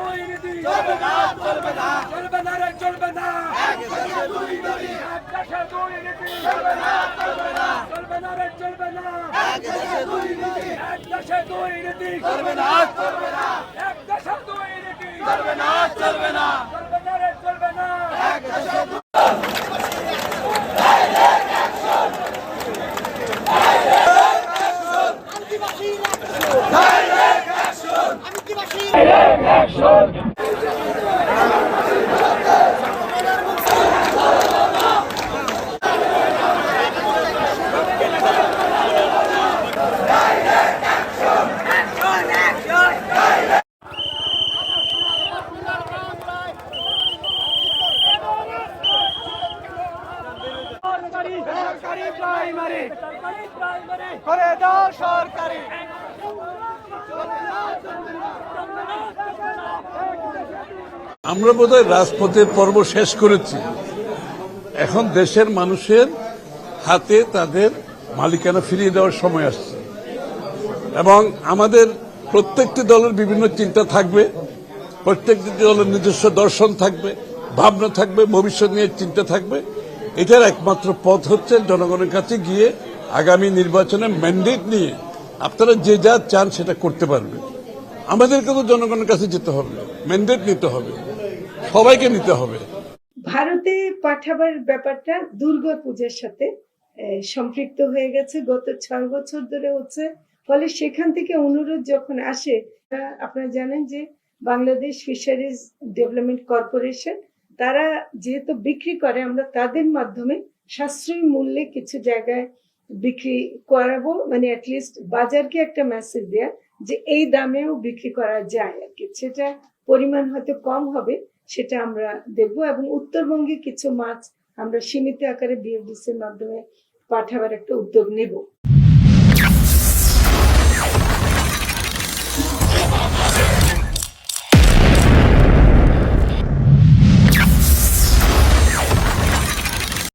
দুই নীতি। চলবে না চলবে না চলবে না রে চলবে না এক দেশে দুই নীতি। এক দেশে দুই নীতি। চলবে না চলবে না। চলবে না রে চলবে না এক দেশে দুই নীতি এক দেশে দুই নীতি। চলবে না চলবে না। সরকারি প্রাইমারি। করে দাও সরকারি। আমরা বোধহয় রাজপথের পর্ব শেষ করেছি। এখন দেশের মানুষের হাতে তাদের মালিকানা ফিরিয়ে দেওয়ার সময় আসছে। এবং আমাদের প্রত্যেকটি দলের বিভিন্ন চিন্তা থাকবে, প্রত্যেকটি দলের নিজস্ব দর্শন থাকবে, ভাবনা থাকবে, ভবিষ্যৎ নিয়ে চিন্তা থাকবে। এটার একমাত্র পথ হচ্ছে জনগণের কাছে গিয়ে আগামী নির্বাচনে ম্যান্ডেট নিয়ে আপনারা যে যা চান সেটা করতে পারবে আমাদেরকে তো জনগণের কাছে যেতে হবে ম্যান্ডেট নিতে হবে। সবাইকে নিতে হবে। ভারতে পাঠাবার ব্যাপারটা দুর্গা পূজার সাথে সম্পৃক্ত হয়ে গেছে। গত ছয় বছর ধরে হচ্ছে। ফলে সেখান থেকে অনুরোধ যখন আসে আপনারা জানেন যে বাংলাদেশ ফিশারিজ ডেভেলপমেন্ট কর্পোরেশন, তারা যেহেতু বিক্রি করে, আমরা তাদের মাধ্যমে সাশ্রয়ী মূল্যে কিছু জায়গায় বিক্রি করাবো। মানে অ্যাটলিস্ট বাজারকে একটা মেসেজ দেয়া যে এই দামেও বিক্রি করা যায় আর কি। সেটা পরিমাণ হয়তো কম হবে সেটা আমরা দেখব এবং উত্তরবঙ্গে কিছু মাছ আমরা সীমিত আকারে বিএফডিসির মাধ্যমে পাঠাবার একটা উদ্যোগ নেব।